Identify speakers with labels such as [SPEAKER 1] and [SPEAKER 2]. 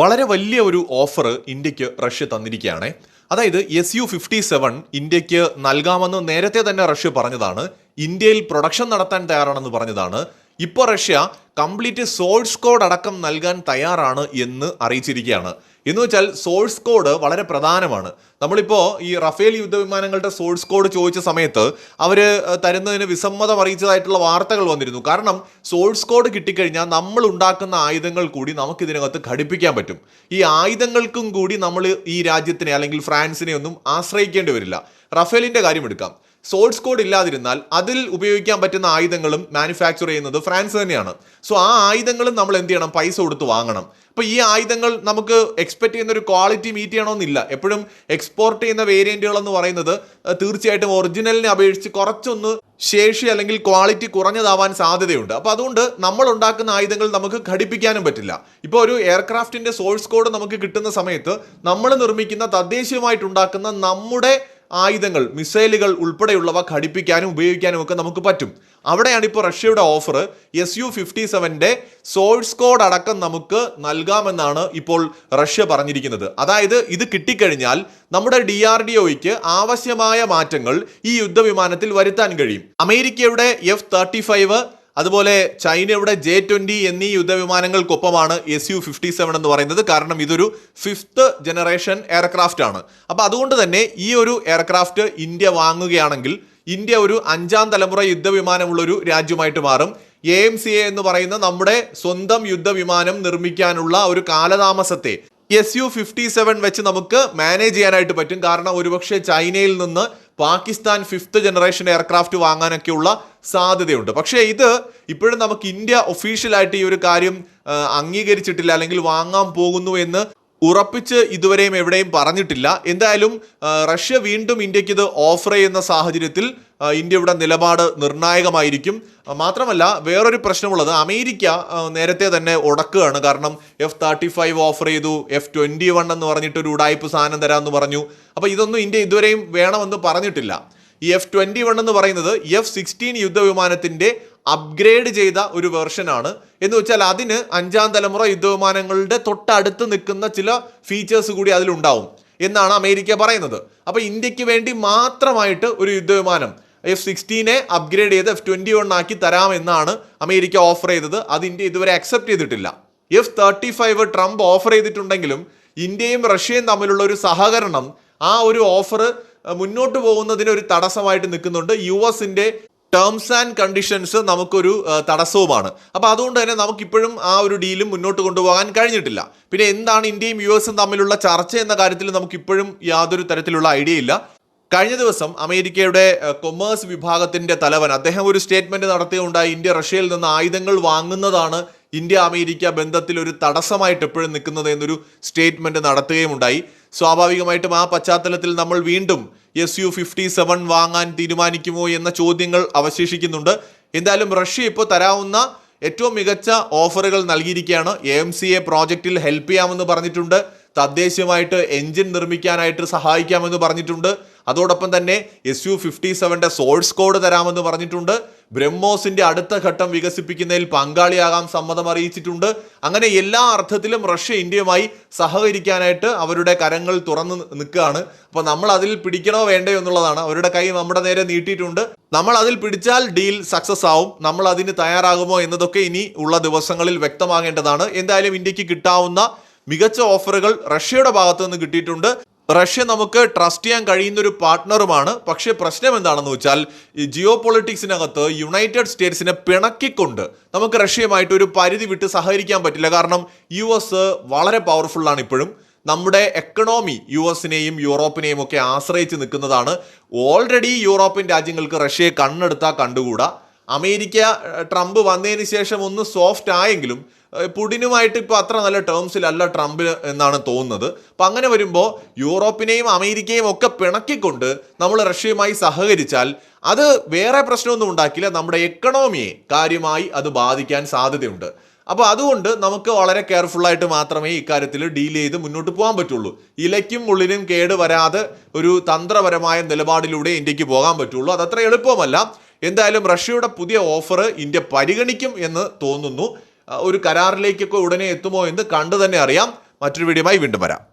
[SPEAKER 1] വളരെ വലിയ ഒരു ഓഫർ ഇന്ത്യയ്ക്ക് റഷ്യ തന്നിരിക്കുകയാണ്. അതായത് എസ് യു ഫിഫ്റ്റി സെവൻ ഇന്ത്യയ്ക്ക് നൽകാമെന്ന് നേരത്തെ തന്നെ റഷ്യ പറഞ്ഞതാണ്. ഇന്ത്യയിൽ പ്രൊഡക്ഷൻ നടത്താൻ തയ്യാറാണെന്ന് പറഞ്ഞതാണ്. ഇപ്പോൾ റഷ്യ കംപ്ലീറ്റ് സോഴ്സ് കോഡ് അടക്കം നൽകാൻ തയ്യാറാണ് എന്ന് അറിയിച്ചിരിക്കുകയാണ്. എന്ന് വെച്ചാൽ സോഴ്സ് കോഡ് വളരെ പ്രധാനമാണ്. നമ്മളിപ്പോൾ ഈ റഫേൽ യുദ്ധവിമാനങ്ങളുടെ സോഴ്സ് കോഡ് ചോദിച്ച സമയത്ത് അവർ തരുന്നതിന് വിസമ്മതം അറിയിച്ചതായിട്ടുള്ള വാർത്തകൾ വന്നിരുന്നു. കാരണം സോഴ്സ് കോഡ് കിട്ടിക്കഴിഞ്ഞാൽ നമ്മൾ ഉണ്ടാക്കുന്ന ആയുധങ്ങൾ കൂടി നമുക്ക് ഇതിനകത്ത് ഘടിപ്പിക്കാൻ പറ്റും. ഈ ആയുധങ്ങൾക്കും കൂടി നമ്മൾ ഈ രാജ്യത്തിനെ അല്ലെങ്കിൽ ഫ്രാൻസിനെ ഒന്നും ആശ്രയിക്കേണ്ടി വരില്ല. റഫേലിന്റെ കാര്യം എടുക്കാം. സോഴ്സ് കോഡ് ഇല്ലാതിരുന്നാൽ അതിൽ ഉപയോഗിക്കാൻ പറ്റുന്ന ആയുധങ്ങളും മാനുഫാക്ചർ ചെയ്യുന്നത് ഫ്രാൻസ് തന്നെയാണ്. സോ ആ ആയുധങ്ങളും നമ്മൾ എന്ത് ചെയ്യണം? പൈസ കൊടുത്ത് വാങ്ങണം. അപ്പോൾ ഈ ആയുധങ്ങൾ നമുക്ക് എക്സ്പെക്ട് ചെയ്യുന്ന ഒരു ക്വാളിറ്റി മീറ്റ് ചെയ്യണമെന്നില്ല. എപ്പോഴും എക്സ്പോർട്ട് ചെയ്യുന്ന വേരിയന്റുകൾ എന്ന് പറയുന്നത് തീർച്ചയായിട്ടും ഒറിജിനലിനെ അപേക്ഷിച്ച് കുറച്ചൊന്ന് ശേഷി അല്ലെങ്കിൽ ക്വാളിറ്റി കുറഞ്ഞതാവാൻ സാധ്യതയുണ്ട്. അപ്പോൾ അതുകൊണ്ട് നമ്മൾ ഉണ്ടാക്കുന്ന ആയുധങ്ങൾ നമുക്ക് ഘടിപ്പിക്കാനും പറ്റില്ല. ഇപ്പോൾ ഒരു എയർക്രാഫ്റ്റിന്റെ സോഴ്സ് കോഡ് നമുക്ക് കിട്ടുന്ന സമയത്ത് നമ്മൾ നിർമ്മിക്കുന്ന തദ്ദേശീയമായിട്ടുണ്ടാക്കുന്ന നമ്മുടെ ആയുധങ്ങൾ മിസൈലുകൾ ഉൾപ്പെടെയുള്ളവ ഘടിപ്പിക്കാനും ഉപയോഗിക്കാനും ഒക്കെ നമുക്ക് പറ്റും. അവിടെയാണ് ഇപ്പോൾ റഷ്യയുടെ ഓഫർ എസ് യു ഫിഫ്റ്റി സെവന്റെ സോഴ്സ് കോഡ് അടക്കം നമുക്ക് നൽകാമെന്നാണ് ഇപ്പോൾ റഷ്യ പറഞ്ഞിരിക്കുന്നത്. അതായത് ഇത് കിട്ടിക്കഴിഞ്ഞാൽ നമ്മുടെ ഡി ആർ ഡി ഒയ്ക്ക് ആവശ്യമായ മാറ്റങ്ങൾ ഈ യുദ്ധവിമാനത്തിൽ വരുത്താൻ കഴിയും. അമേരിക്കയുടെ എഫ് തേർട്ടി ഫൈവ് അതുപോലെ ചൈനയുടെ ജെ ട്വന്റി എന്നീ യുദ്ധവിമാനങ്ങൾക്കൊപ്പമാണ് എസ് യു ഫിഫ്റ്റി സെവൻ എന്ന് പറയുന്നത്. കാരണം ഇതൊരു ഫിഫ്ത്ത് ജനറേഷൻ എയർക്രാഫ്റ്റ് ആണ്. അപ്പോൾ അതുകൊണ്ട് തന്നെ ഈ ഒരു എയർക്രാഫ്റ്റ് ഇന്ത്യ വാങ്ങുകയാണെങ്കിൽ ഇന്ത്യ ഒരു അഞ്ചാം തലമുറ യുദ്ധവിമാനമുള്ളൊരു രാജ്യമായിട്ട് മാറും. എ എം സി എ എന്ന് പറയുന്ന നമ്മുടെ സ്വന്തം യുദ്ധവിമാനം നിർമ്മിക്കാനുള്ള ഒരു കാലതാമസത്തെ എസ് യു ഫിഫ്റ്റി സെവൻ വെച്ച് നമുക്ക് മാനേജ് ചെയ്യാനായിട്ട് പറ്റും. കാരണം ഒരുപക്ഷെ ചൈനയിൽ നിന്ന് പാകിസ്ഥാൻ ഫിഫ്ത്ത് ജനറേഷൻ എയർക്രാഫ്റ്റ് വാങ്ങാനൊക്കെയുള്ള സാധ്യതയുണ്ട്. പക്ഷേ ഇത് ഇപ്പോഴും നമുക്ക് ഇന്ത്യ ഒഫീഷ്യലായിട്ട് ഈ ഒരു കാര്യം അംഗീകരിച്ചിട്ടില്ല അല്ലെങ്കിൽ വാങ്ങാൻ പോകുന്നു എന്ന് ഉറപ്പിച്ച് ഇതുവരെയും എവിടെയും പറഞ്ഞിട്ടില്ല. എന്തായാലും റഷ്യ വീണ്ടും ഇന്ത്യയ്ക്ക് ഇത് ഓഫർ ചെയ്യുന്ന സാഹചര്യത്തിൽ ഇന്ത്യയുടെ നിലപാട് നിർണായകമായിരിക്കും. മാത്രമല്ല വേറൊരു പ്രശ്നമുള്ളത് അമേരിക്ക നേരത്തെ തന്നെ ഉടക്കുകയാണ് കാരണം എഫ് തേർട്ടി ഫൈവ് ഓഫർ ചെയ്തു എഫ് ട്വന്റി വൺ എന്ന് പറഞ്ഞിട്ട് ഒരു ഉടായ്പ് സാധനം തരാമെന്ന് പറഞ്ഞു. അപ്പോൾ ഇതൊന്നും ഇന്ത്യ ഇതുവരെയും വേണമെന്ന് പറഞ്ഞിട്ടില്ല. ഈ എഫ് ട്വന്റി വൺ എന്ന് പറയുന്നത് എഫ് സിക്സ്റ്റീൻ യുദ്ധവിമാനത്തിന്റെ അപ്ഗ്രേഡ് ചെയ്ത ഒരു വെർഷനാണ് എന്ന് വെച്ചാൽ അതിന് അഞ്ചാം തലമുറ യുദ്ധവിമാനങ്ങളുടെ തൊട്ടടുത്ത് നിൽക്കുന്ന ചില ഫീച്ചേഴ്സ് കൂടി അതിലുണ്ടാവും എന്നാണ് അമേരിക്ക പറയുന്നത്. അപ്പോൾ ഇന്ത്യയ്ക്ക് വേണ്ടി മാത്രമായിട്ട് ഒരു യുദ്ധവിമാനം എഫ് സിക്സ്റ്റീനെ അപ്ഗ്രേഡ് ചെയ്ത് എഫ് ട്വന്റി വൺ ആക്കി തരാമെന്നാണ് അമേരിക്ക ഓഫർ ചെയ്തത്. അത് ഇന്ത്യ ഇതുവരെ അക്സെപ്റ്റ് ചെയ്തിട്ടില്ല. F thirty five Trump offer ചെയ്തിട്ടുണ്ടെങ്കിലും ഇന്ത്യയും റഷ്യയും തമ്മിലുള്ള ഒരു സഹകരണം ആ ഒരു ഓഫർ മുന്നോട്ട് പോകുന്നതിന് ഒരു തടസ്സമായിട്ട് നിൽക്കുന്നുണ്ട്. യു എസിന്റെ ടേംസ് ആൻഡ് കണ്ടീഷൻസ് നമുക്കൊരു തടസ്സവുമാണ്. അപ്പോൾ അതുകൊണ്ട് തന്നെ നമുക്കിപ്പോഴും ആ ഒരു ഡീലും മുന്നോട്ട് കൊണ്ടുപോകാൻ കഴിഞ്ഞിട്ടില്ല. പിന്നെ എന്താണ് ഇന്ത്യയും യു എസും തമ്മിലുള്ള ചർച്ച എന്ന കാര്യത്തിൽ നമുക്കിപ്പോഴും യാതൊരു തരത്തിലുള്ള ഐഡിയ ഇല്ല. കഴിഞ്ഞ ദിവസം അമേരിക്കയുടെ കൊമേഴ്സ് വിഭാഗത്തിന്റെ തലവൻ അദ്ദേഹം ഒരു സ്റ്റേറ്റ്മെന്റ് നടത്തിയുണ്ടായി ഇന്ത്യ റഷ്യയിൽ നിന്ന് ആയുധങ്ങൾ വാങ്ങുന്നതാണ് ഇന്ത്യ അമേരിക്ക ബന്ധത്തിൽ ഒരു തടസ്സമായിട്ട് എപ്പോഴും നിൽക്കുന്നത് എന്നൊരു സ്റ്റേറ്റ്മെന്റ് നടത്തുകയും ഉണ്ടായി സ്വാഭാവികമായിട്ടും ആ പശ്ചാത്തലത്തിൽ നമ്മൾ വീണ്ടും എസ് യു ഫിഫ്റ്റി സെവൻ വാങ്ങാൻ തീരുമാനിക്കുമോ എന്ന ചോദ്യങ്ങൾ അവശേഷിക്കുന്നുണ്ട്. എന്തായാലും റഷ്യ ഇപ്പോൾ തരാവുന്ന ഏറ്റവും മികച്ച ഓഫറുകൾ നൽകിയിരിക്കുകയാണ്. എ എം സി എ പ്രോജക്റ്റിൽ ഹെൽപ്പ് ചെയ്യാമെന്ന് പറഞ്ഞിട്ടുണ്ട്. തദ്ദേശീയമായിട്ട് എഞ്ചിൻ നിർമ്മിക്കാനായിട്ട് സഹായിക്കാമെന്ന് പറഞ്ഞിട്ടുണ്ട്. അതോടൊപ്പം തന്നെ എസ് യു ഫിഫ്റ്റി സെവന്റെ സോഴ്സ് കോഡ് തരാമെന്ന് പറഞ്ഞിട്ടുണ്ട്. ബ്രഹ്മോസിന്റെ അടുത്ത ഘട്ടം വികസിപ്പിക്കുന്നതിൽ പങ്കാളിയാകാൻ സമ്മതം അറിയിച്ചിട്ടുണ്ട്. അങ്ങനെ എല്ലാ അർത്ഥത്തിലും റഷ്യ ഇന്ത്യയുമായി സഹകരിക്കാനായിട്ട് അവരുടെ കരങ്ങൾ തുറന്നു നിൽക്കുകയാണ്. അപ്പോൾ നമ്മൾ അതിൽ പിടിക്കണോ വേണ്ടയോ എന്നുള്ളതാണ്. അവരുടെ കൈ നമ്മുടെ നേരെ നീട്ടിയിട്ടുണ്ട്. നമ്മൾ അതിൽ പിടിച്ചാൽ ഡീൽ സക്സസ് ആവും. നമ്മൾ അതിന് തയ്യാറാകുമോ എന്നതൊക്കെ ഇനി ഉള്ള ദിവസങ്ങളിൽ വ്യക്തമാകേണ്ടതാണ്. എന്തായാലും ഇന്ത്യയ്ക്ക് കിട്ടാവുന്ന മികച്ച ഓഫറുകൾ റഷ്യയുടെ ഭാഗത്തു നിന്ന് കിട്ടിയിട്ടുണ്ട്. റഷ്യ നമുക്ക് ട്രസ്റ്റ് ചെയ്യാൻ കഴിയുന്ന ഒരു പാർട്ട്ണറുമാണ് പക്ഷേ പ്രശ്നം എന്താണെന്ന് വെച്ചാൽ ഈ ജിയോ പൊളിറ്റിക്സിനകത്ത് യുണൈറ്റഡ് സ്റ്റേറ്റ്സിനെ പിണക്കിക്കൊണ്ട് നമുക്ക് റഷ്യയുമായിട്ട് ഒരു പരിധി വിട്ട് സഹകരിക്കാൻ പറ്റില്ല. കാരണം യു എസ് വളരെ പവർഫുള്ളാണ് ഇപ്പോഴും. നമ്മുടെ എക്കണോമി യു എസിനെയും യൂറോപ്പിനെയും ഒക്കെ ആശ്രയിച്ച് നിൽക്കുന്നതാണ്. ഓൾറെഡി യൂറോപ്യൻ രാജ്യങ്ങൾക്ക് റഷ്യയെ കണ്ണെടുത്താൽ കണ്ടുകൂടാ. അമേരിക്ക ട്രംപ് വന്നതിന് ശേഷം ഒന്ന് സോഫ്റ്റ് ആയെങ്കിലും പുടിനുമായിട്ട് ഇപ്പോൾ അത്ര നല്ല ടേംസിലല്ല ട്രംപ് എന്നാണ് തോന്നുന്നത്. അപ്പം അങ്ങനെ വരുമ്പോൾ യൂറോപ്പിനെയും അമേരിക്കയും ഒക്കെ പിണക്കിക്കൊണ്ട് നമ്മൾ റഷ്യയുമായി സഹകരിച്ചാൽ അത് വേറെ പ്രശ്നമൊന്നും ഉണ്ടാക്കില്ല. നമ്മുടെ എക്കണോമിയെ കാര്യമായി അത് ബാധിക്കാൻ സാധ്യതയുണ്ട്. അപ്പോൾ അതുകൊണ്ട് നമുക്ക് വളരെ കെയർഫുള്ളായിട്ട് മാത്രമേ ഇക്കാര്യത്തിൽ ഡീൽ ചെയ്ത് മുന്നോട്ട് പോകാൻ പറ്റുള്ളൂ. ഇലയ്ക്കും ഉള്ളിനും കേട് വരാതെ ഒരു തന്ത്രപരമായ നിലപാടിലൂടെ ഇന്ത്യയ്ക്ക് പോകാൻ പറ്റുള്ളൂ. അതത്ര എളുപ്പമല്ല. എന്തായാലും റഷ്യയുടെ പുതിയ ഓഫർ ഇന്ത്യ പരിഗണിക്കും എന്ന് തോന്നുന്നു. ഒരു കരാറിലേക്കൊക്കെ ഉടനെ എത്തുമോ എന്ന് കണ്ടു തന്നെ അറിയാം. മറ്റൊരു വീഡിയോയുമായി വീണ്ടും വരാം.